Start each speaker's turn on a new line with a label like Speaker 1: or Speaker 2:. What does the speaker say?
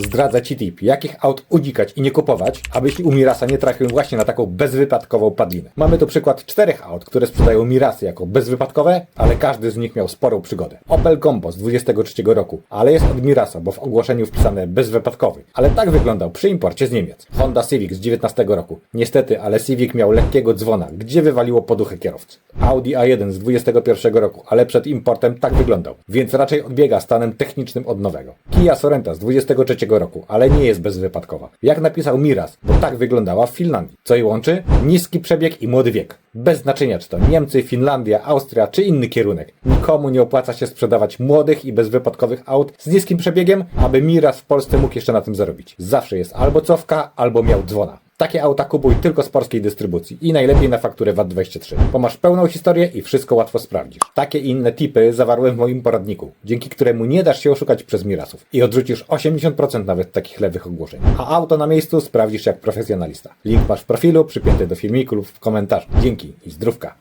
Speaker 1: Zdradzę Ci tip, jakich aut unikać i nie kupować, abyś Mirasa nie trafił właśnie na taką bezwypadkową padlinę. Mamy tu przykład czterech aut, które sprzedają Mirasy jako bezwypadkowe, ale każdy z nich miał sporą przygodę. Opel Combo z 23 roku, ale jest od Mirasa, bo w ogłoszeniu wpisane bezwypadkowy. Ale tak wyglądał przy imporcie z Niemiec. Honda Civic z 19 roku. Niestety, ale Civic miał lekkiego dzwona, gdzie wywaliło poduchę kierowcy. Audi A1 z 21 roku, ale przed importem tak wyglądał, więc raczej odbiega stanem technicznym od nowego. Kia Sorenta z 23 roku, ale nie jest bezwypadkowa. Jak napisał Miras, bo tak wyglądała w Finlandii. Co jej łączy? Niski przebieg i młody wiek. Bez znaczenia, czy to Niemcy, Finlandia, Austria, czy inny kierunek. Nikomu nie opłaca się sprzedawać młodych i bezwypadkowych aut z niskim przebiegiem, aby Miras w Polsce mógł jeszcze na tym zarobić. Zawsze jest albo cofka, albo miał dzwona. Takie auta kupuj tylko z polskiej dystrybucji i najlepiej na fakturę VAT23, bo masz pełną historię i wszystko łatwo sprawdzisz. Takie i inne tipy zawarłem w moim poradniku, dzięki któremu nie dasz się oszukać przez Mirasów i odrzucisz 80% nawet takich lewych ogłoszeń. A auto na miejscu sprawdzisz jak profesjonalista. Link masz w profilu, przypięty do filmiku lub w komentarzu. Dzięki i zdrówka.